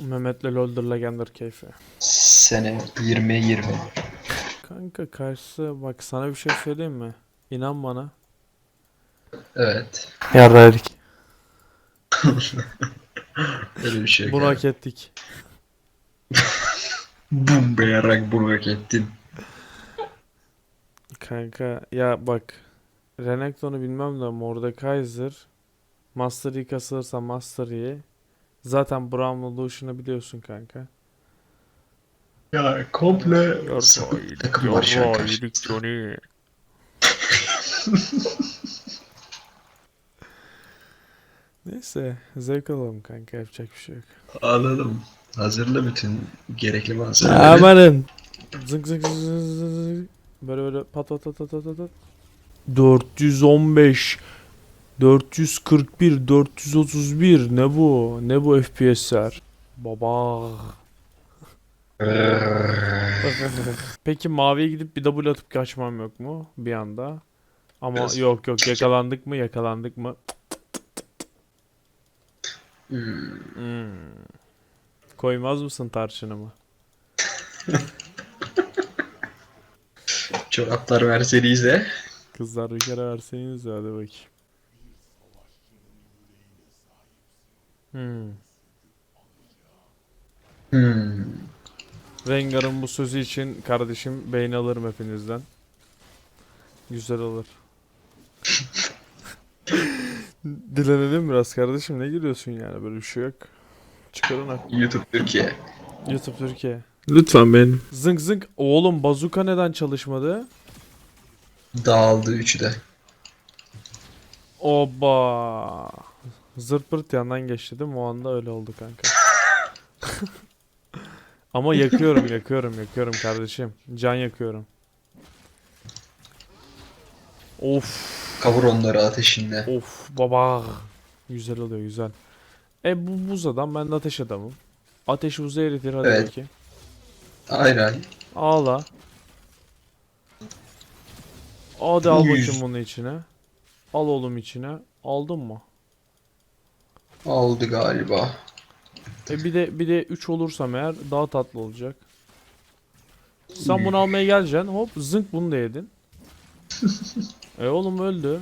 Mehmet'le Lolder Legender keyfi. Sene 20-20. Kanka karşısı bak sana bir şey söyleyeyim mi? İnan bana. Evet. Yarraydık. Öyle bir şey yok. Bunu hak ettik. Bum beyarak bunu hak ettin. Kanka ya bak. Renekton'u bilmem de Mordekaiser Master Yi kasılırsa Master Yi Zaten Brown'la Lucian'ı biliyorsun kanka. Ya komple takım var şu an karşı. Yarraydık Johnny. Neyse zevk alalım kanka yapacak bir şey yok. Anladım. Hazırla bütün gerekli malzemeleri. Amanın. Zık zık zık zık zık. Böyle böyle pat pat pat pat pat pat. 415 441 431 ne bu? Ne bu FPS'ler? Baba. Peki maviye gidip bir double atıp kaçmam yok mu bir anda? Ama Biraz- yok yok yakalandık mı yakalandık mı? Hmm. Hmm. Koymaz mısın tarçınımı? Çoraplar verseniz de. Kızlar bir kere verseniz de hadi bakayım. Hmm. Hmm. Rengar'ın bu sözü için kardeşim beğeni alırım hepinizden. Güzel olur. Dilenelim biraz kardeşim ne gülüyorsun yani böyle bir şey yok. Çıkarın aklını. YouTube Türkiye. YouTube Türkiye. Lütfen benim. Zınk zınk. Oğlum bazuka neden çalışmadı? Dağıldı üçü de. Oba. Zırt pırt yandan geçti değil mi? O anda öyle oldu kanka. Ama yakıyorum, yakıyorum, yakıyorum kardeşim. Can yakıyorum. Of, Kavur onları ateşinde. of baba. Güzel oluyor, güzel. E bu buz adam, ben de ateş adamım. Ateş buzu eritir hadi Evet. bakayım. Aynen. Ağla. Hadi al Yüz. bakayım bunu içine. Al oğlum içine. Aldın mı? Aldı galiba. E bir de bir de 3 olursam eğer daha tatlı olacak. Sen bunu almaya geleceksin. Hop zınk bunu da yedin. e oğlum öldü.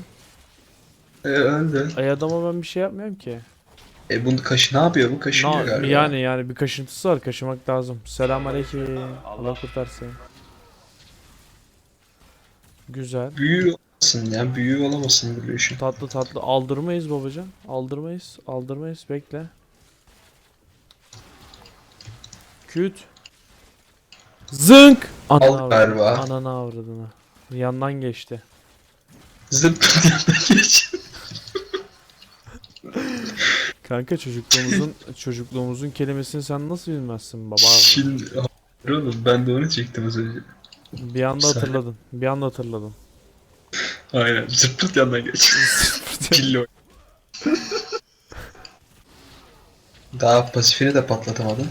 E, öldü. Ay adama ben bir şey yapmıyorum ki. E bunu kaşı ne yapıyor bu? Kaşınıyor Na- galiba. yani yani bir kaşıntısı var. Kaşımak lazım. Selamünaleyküm. Allah kurtarsın. Güzel. Büyü olamasın ya. Büyü olamasın böyle işin. Tatlı tatlı. Aldırmayız babacan. Aldırmayız. Aldırmayız. Bekle. Küt. Zınk. Ananı Al avradını. galiba. Ananı avradını. Yandan geçti. Zırt yanına geç. Kanka çocukluğumuzun çocukluğumuzun kelimesini sen nasıl bilmezsin baba? Şimdi oğlum ben de onu çektim az önce. Bir anda hatırladın. Bir anda hatırladın. Aynen. Zırt yandan geç. Killo. Daha pasifini de patlatamadın.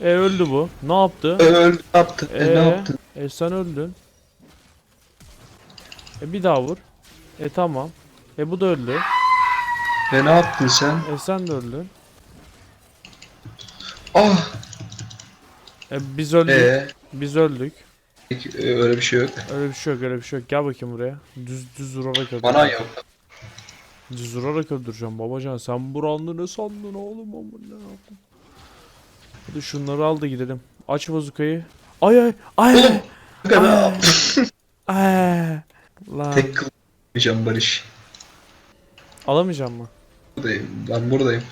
e öldü bu. Ne yaptı? Öl ne yaptın? E, ne yaptın? E sen öldün. E bir daha vur. E tamam. E bu da öldü. Ve ne yaptın sen? E sen de öldün. Ah! E biz öldük. Ee, Biz öldük. Peki, e, öyle bir şey yok. Öyle bir şey yok, öyle bir şey yok. Gel bakayım buraya. Düz düz vurarak öldüreceğim. Bana yok. Düz vurarak öldüreceğim babacan. Sen buranlı ne sandın oğlum yaptın? Hadi şunları al da gidelim. Aç bazukayı. Ay ay ay. Ay. yaptın? ay. Lan. Tek kılmayacağım Barış. Alamayacağım mı? Buradayım. Ben buradayım.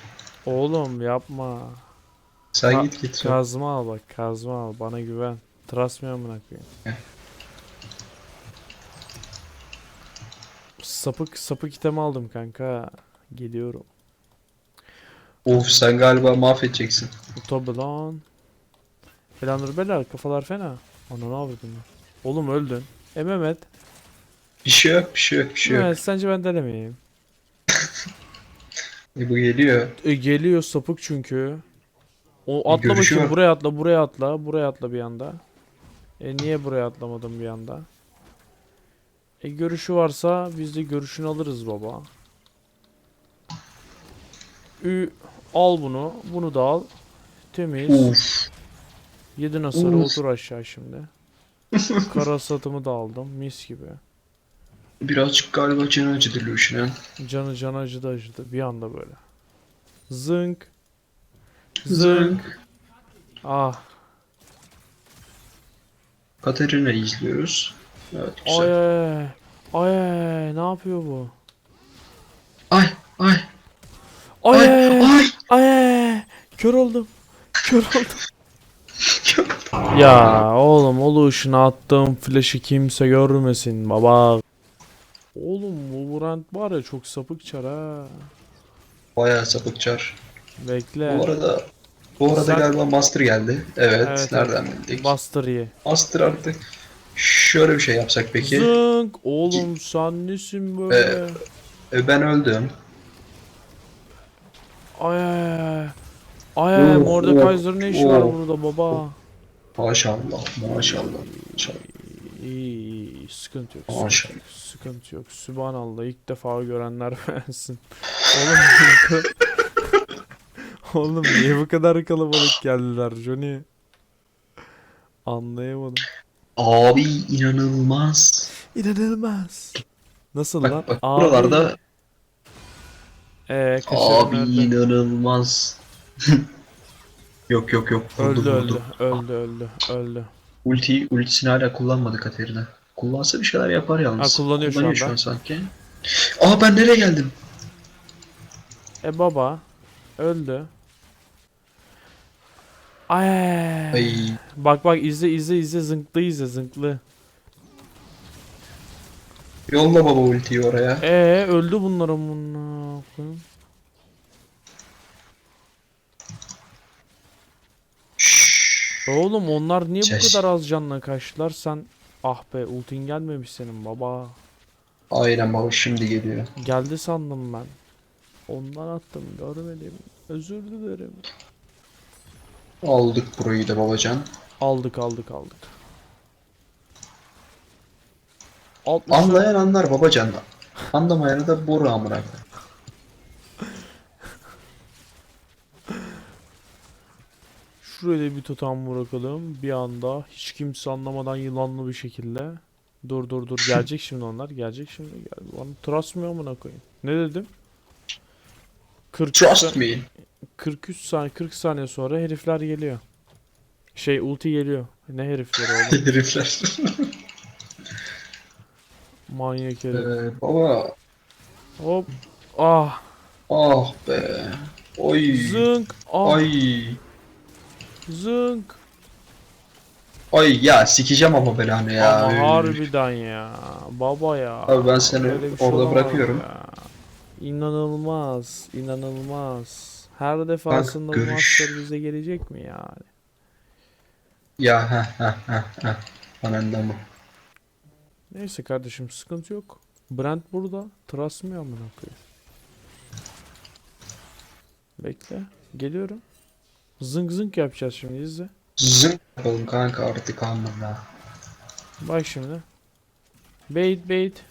Oğlum yapma. Sen Ha- git git. Kazma al bak kazma al bana güven. Trust me amına koyayım. Sapık sapık itemi aldım kanka. Geliyorum. Of sen galiba mahvedeceksin. Tabi lan. Elanur Bela kafalar fena. Ana ne yapıyordun lan? Oğlum öldün. E Mehmet. Bir şey yok, bir şey yok, bir şey yok. Sence ben denemeyeyim. E, bu geliyor. E geliyor sapık çünkü. O atla görüşü bakayım var. buraya atla buraya atla buraya atla bir anda. E niye buraya atlamadım bir anda? E görüşü varsa biz de görüşünü alırız baba. Ü al bunu, bunu da al. Temiz. Uf. Yedin hasarı Uf. otur aşağı şimdi. Kara satımı da aldım mis gibi. Birazcık galiba canı acıdı Lucian'ın. Canı canı acıdı acıdı bir anda böyle. Zınk. Zınk. Ah. Katerina izliyoruz. Evet Ay güzel. ay. Ay. Ne yapıyor bu? Ay ay Ay ay ay. ay. Kör oldum. Kör oldum. Ya oğlum olu ışına attığım flash'ı kimse görmesin baba. Oğlum bu Brand var ya çok sapık çar ha. Bayağı sapıkçar. Bekle. Bu arada bu arada galiba Master geldi. Evet, Evet, nereden bildik? Buster ye. Master artık. Şöyle bir şey yapsak peki. Zınk. Oğlum sen nesin böyle? E, ben öldüm. Ay ay ay. Ay ay Mordekaiser'ın ne işi var burada baba? Maşallah, maşallah. maşallah. İyi iyi iyi. sıkıntı yok. Maşallah. Sıkıntı yok. Sübhanallah ilk defa görenler beğensin. Oğlum Oğlum niye bu kadar kalabalık geldiler Johnny? Anlayamadım. Abi inanılmaz. İnanılmaz. Nasıl lan? Bak bak Abi. buralarda Ee, abi nerede? inanılmaz. yok yok yok. Vurdu, Öldü vurdu. öldü. Öldü öldü. Öldü. Ulti, ultisini hala kullanmadı Katerina. Kullansa bir şeyler yapar yalnız. Ha, kullanıyor şu anda. an sanki. Aa ben nereye geldim? E baba. Öldü. Ay. Ay Bak bak izle izle izle zınklı izle zınklı. yolla baba ultiyi oraya. Ee öldü bunlar amına koyayım. Şşş. Oğlum onlar niye bu Ses. kadar az canla kaçtılar sen ah be ultin gelmemiş senin baba. Aynen baba şimdi geliyor. Geldi sandım ben. Ondan attım görmedim. Özür dilerim. Aldık burayı da babacan. Aldık aldık aldık. 60 Anlayan anlar babacan. Anlamayanı da Bora amına. Şuraya da bir totem bırakalım. Bir anda hiç kimse anlamadan yılanlı bir şekilde. Dur dur dur gelecek şimdi onlar. Gelecek şimdi. Gel. Trust me amına koyayım. Ne dedim? 43 Trust me. 43 saniye 40 saniye sonra herifler geliyor. Şey ulti geliyor. Ne herifleri oğlum? Herifler. Manyak herif. Ee, baba. Hop. Ah. Ah be. Oy. Zınk. Ah. Ay. Zınk. Ay ya sikeceğim ama belanı ya. Ama harbiden ya. Baba ya. Abi ben seni bir şey orada olamaz bırakıyorum. ya. İnanılmaz. inanılmaz. Her defasında bu görüş. maçlar bize gelecek mi yani? Ya ha ha ha ha. Ananda mı? Neyse kardeşim sıkıntı yok. Brent burada. Trust me amına koyayım. Bekle. Geliyorum. Zınk zınk yapacağız şimdi izle. Zınk yapalım kanka artık anlamda. Bak şimdi. Bait bait.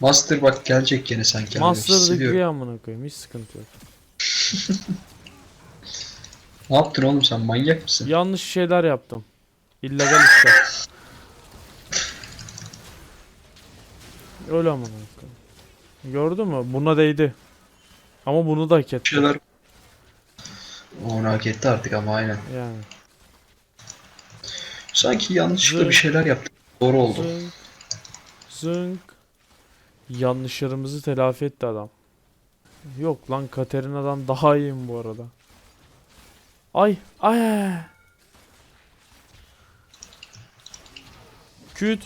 Master bak gelecek gene sanki. abi, Master degree amına koyayım. Hiç sıkıntı yok. Ne yaptın oğlum sen manyak mısın? Yanlış şeyler yaptım. İllegal işler. Öyle amına koyayım. Gördün mü? Buna değdi. Ama bunu da hak etti. şeyler... Onu hak etti artık ama aynen. Yani. Sanki yanlışlıkla Zınk. bir şeyler yaptık. Doğru oldu. Zınk. Zınk. Yanlışlarımızı telafi etti adam. Yok lan Katerina'dan daha iyiyim bu arada. Ay ay. Küt.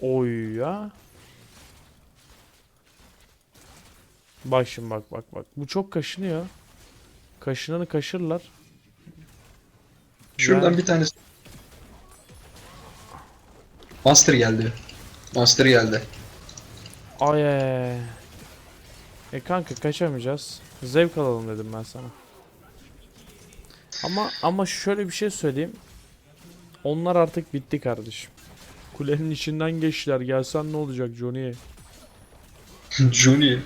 Oy ya. Bak şimdi bak bak bak. Bu çok kaşınıyor. Kaşınanı kaşırlar. Şuradan Yani- bir tanesi. Master geldi. Master geldi. Ay. E kanka kaçamayacağız. Zevk alalım dedim ben sana. Ama ama şöyle bir şey söyleyeyim. Onlar artık bitti kardeşim. Kulenin içinden geçtiler. Gelsen ne olacak Johnny? Juni.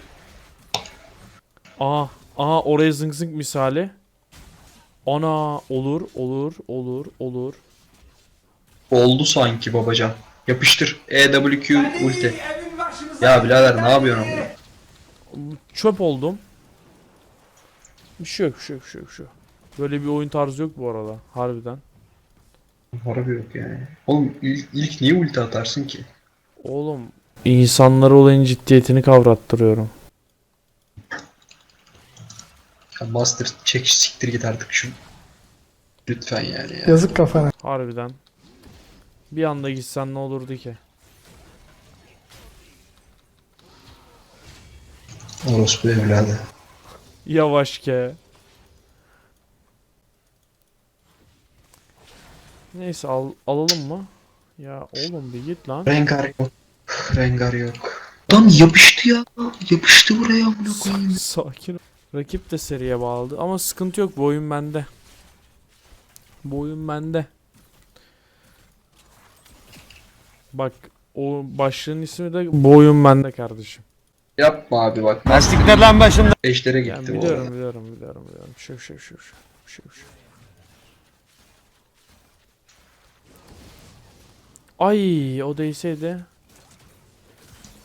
Aha, aha oraya zınk zınk misali. Ana olur olur olur olur. Oldu sanki babacan. Yapıştır. EWQ ulti. Ya birader ne yapıyorsun? Çöp oldum. Bir şey yok bir şey yok bir şey yok. bir şey yok. Böyle bir oyun tarzı yok bu arada harbiden. Harbi yok yani. Oğlum ilk, ilk niye ulti atarsın ki? Oğlum insanlara olayın ciddiyetini kavrattırıyorum. Ya Master çek siktir git artık şu. Lütfen yani ya. Yazık kafana. Harbiden. Bir anda gitsen ne olurdu ki? Orospu evladı. Yavaş ke. Neyse al, alalım mı? Ya oğlum bir git lan. Rengar yok. Rengar yok. Adam yapıştı ya. Yapıştı buraya amına koyayım. Sakin ol. Rakip de seriye bağladı ama sıkıntı yok bu oyun bende. Bu oyun bende. Bak o başlığın ismi de bu oyun bende kardeşim. Yapma abi bak. Lastikler lan başımda. Eşlere Yani gitti bu biliyorum arada. biliyorum biliyorum biliyorum. Şey. Bir şey bir şey. Ay o değseydi.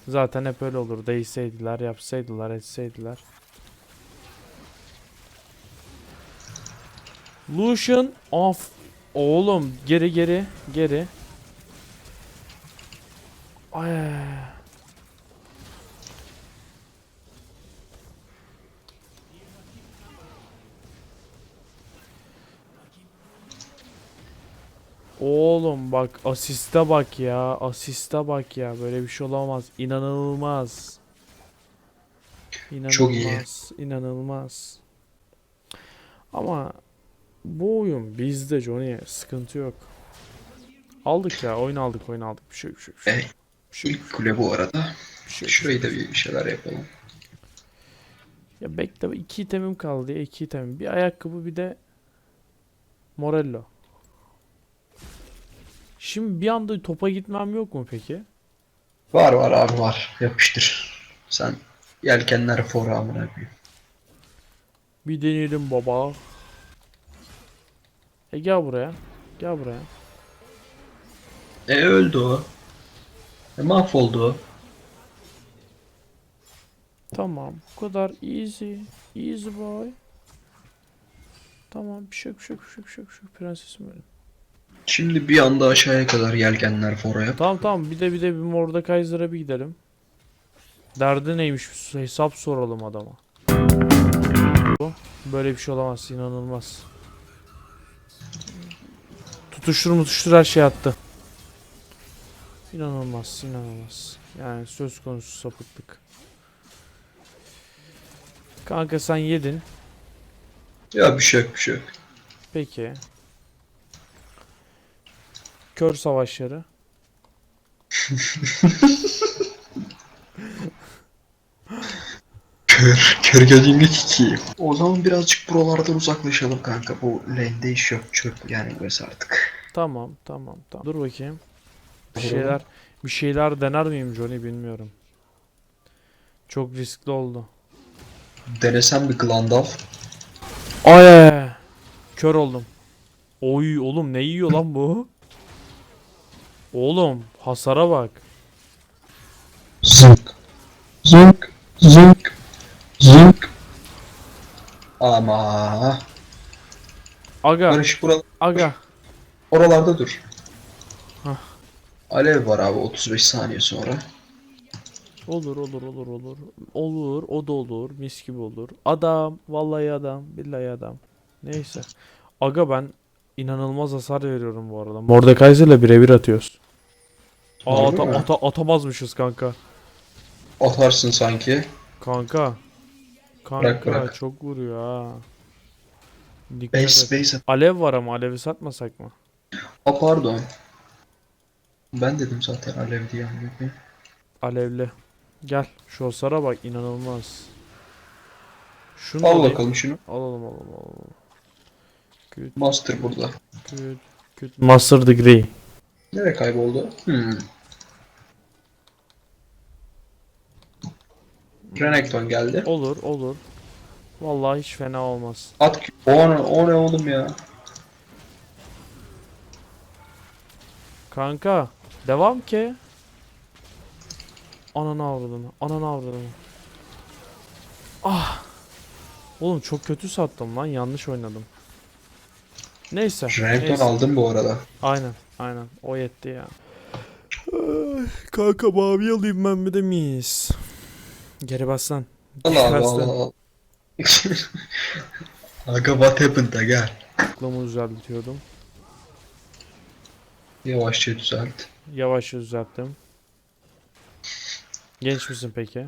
Zaten hep öyle olur. Değseydiler, yapsaydılar, etseydiler. Lucian of oğlum geri geri geri. Ay. Oğlum bak asiste bak ya. Asiste bak ya. Böyle bir şey olamaz. İnanılmaz. İnanılmaz. Çok iyi. İnanılmaz. Ama bu oyun bizde Johnny. Sıkıntı yok. Aldık ya. Oyun aldık oyun aldık. Bir şey bir şey bir şey. Evet. Bir şey İlk kule bu arada. bir şey. Şurayı da bir şeyler yapalım. Ya bekle iki itemim kaldı ya iki itemim. Bir ayakkabı bir de Morello. Şimdi bir anda topa gitmem yok mu peki? Var var abi var. Yapıştır. Sen yelkenler fora amına koyayım. Bir deneyelim baba. E gel buraya. Gel buraya. E öldü o. E mahvoldu o. Tamam. Bu kadar easy. Easy boy. Tamam. Bir şey yok, bir şey yok, bir şey yok, bir şey yok, bir şey yok. Prensesim benim. Şimdi bir anda aşağıya kadar yelkenler fora yap. Tamam tamam. Bir de bir de bir Mordekaiser'a bir gidelim. Derdi neymiş? Hesap soralım adama. Bu. Böyle bir şey olamaz. inanılmaz. Tutuştur mutuştur her şey attı. İnanılmaz, inanılmaz. Yani söz konusu sapıklık. Kanka sen yedin. Ya bir şey yok bir şey yok. Peki. Kör savaşları. Kör, kör gözünü sikeyim. O zaman birazcık buralardan uzaklaşalım kanka. Bu lane'de iş yok çöp yani burası artık. Tamam, tamam, tamam. Dur bakayım. Bir şeyler bir şeyler dener miyim Johnny bilmiyorum. Çok riskli oldu. Denesem bir Glandalf. Ay! Kör oldum. Oy oğlum ne yiyor lan bu? Oğlum hasara bak. Zınk. Zınk. Zınk. Zınk. Ama Aga, Barış buralar, aga. oralarda dur. Hah. Alev var abi 35 saniye sonra. Olur olur olur olur. Olur o da olur. Mis gibi olur. Adam. Vallahi adam. Billahi adam. Neyse. Aga ben inanılmaz hasar veriyorum bu arada. Mordekaiser'la birebir atıyoruz. Aa, ata, mi? ata- atamazmışız kanka. Atarsın sanki. Kanka. Kanka Bırak, bırak. çok vuruyor ha. Dikkat Base et. base. Alev var ama alevi satmasak mı? Aa pardon. Ben dedim zaten alev diye. Alevli. Gel. Şu hasara bak inanılmaz. Şunu Al alayım. bakalım şunu. Alalım alalım alalım. Good Master burada. good good. Master degree. Nereye kayboldu? Hmm. Renekton geldi. Olur olur. Vallahi hiç fena olmaz. At o ne, o ne oğlum ya? Kanka devam ki. Ananı avradını. Ananı avradını. Ah. Oğlum çok kötü sattım lan. Yanlış oynadım. Neyse. Renekton neyse. aldım bu arada. Aynen. Aynen. O yetti ya. Ay, Kanka mavi alayım ben bir de mis. Geri bas lan. Al abi Tersten. al al. Aga what happened aga? Aklımı düzeltiyordum. Yavaşça düzelt. Yavaş düzelttim. Genç misin peki?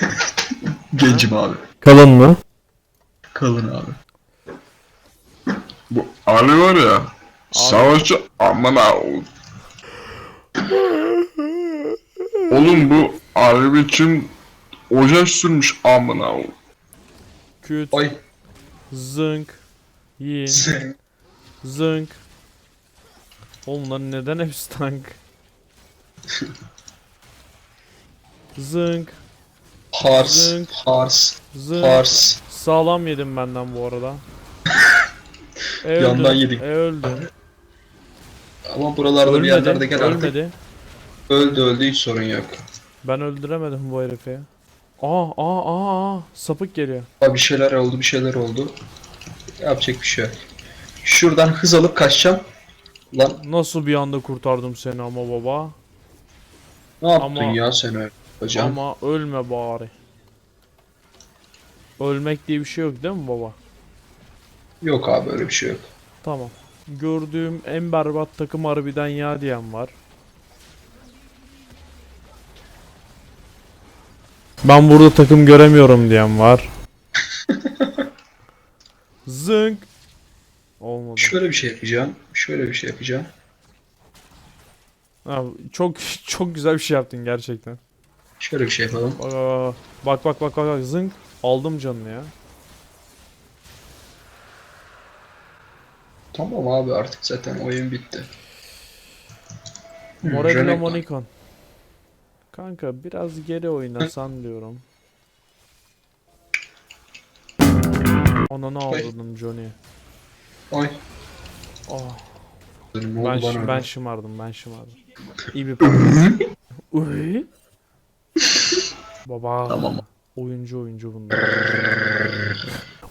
Gencim abi. Kalın mı? Kalın abi. Bu Ali var ya. Savaşçı amına oğlum. Oğlum bu Ali biçim oje sürmüş amına oğlum. Küt. Ay. Zınk. Yin. Zınk. Oğlum bunların neden hepsi tank? Zınk. Hars. Zınk. Hars. Zınk. Hars. Sağlam yedim benden bu arada. E Yandan yedik. E öldün. Ama buralarda bir yerlerde Ölmedi. gel artık. Ölmedi. Öldü öldü hiç sorun yok. Ben öldüremedim bu herifi. Aa aa aa aa sapık geliyor. Abi bir şeyler oldu bir şeyler oldu. Yapacak bir şey yok. Şuradan hız alıp kaçacağım. Lan Nasıl bir anda kurtardım seni ama baba. ne yaptın Ama- ya sen öyle hocam? Ama ölme bari. Ölmek diye bir şey yok değil mi baba? Yok abi öyle bir şey yok. Tamam. Gördüğüm en berbat takım harbiden ya diyen var. Ben burada takım göremiyorum diyen var. Zınk. Olmadı. Şöyle bir şey yapacağım. Şöyle bir şey yapacağım. Ha, çok çok güzel bir şey yaptın gerçekten. Şöyle bir şey yapalım. Aa, bak bak bak bak zınk. Aldım canını ya. Tamam abi artık zaten oyun bitti. Hmm, Morello Renekton. Monicon. Kanka biraz geri oynasan diyorum. Ananı avradım Johnny. Ay. Ah, Ne ben, oldu lan şi- öyle? ben şımardım ben şımardım. İyi bir pas. Uy. Baba. Tamam. Oyuncu oyuncu bunlar.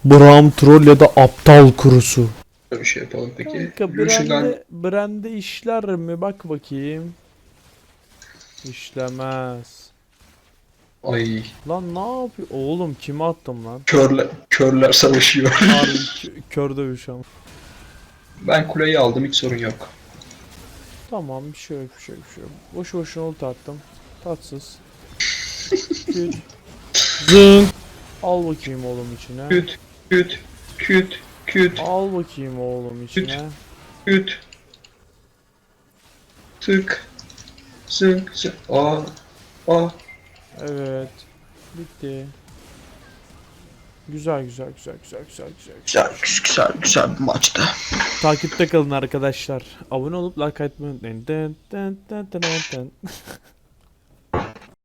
Bram Troll ya da aptal kurusu. Bir şey yapalım peki. Kanka brande, brande işler mi? Bak bakayım. İşlemez. ay Lan ne yapıyor? Oğlum kime attım lan? körler körler savaşıyor. Kö- kör dövüş ama. ben kuleyi aldım hiç sorun yok. Tamam bir şey yok bir şey yok bir şey yok. Boş boşuna ult attım. Tatsız. Küt. Zınk. Al bakayım oğlum içine. Küt küt küt küt Al bakayım oğlum içine. küt. Tık. Zınk zınk. Aa. Aa. Evet. Bitti. Güzel güzel güzel güzel güzel güzel. Güzel güzel güzel bir maçtı. Takipte kalın arkadaşlar. Abone olup like atmayı unutmayın. Dın dın dın dın dın dın.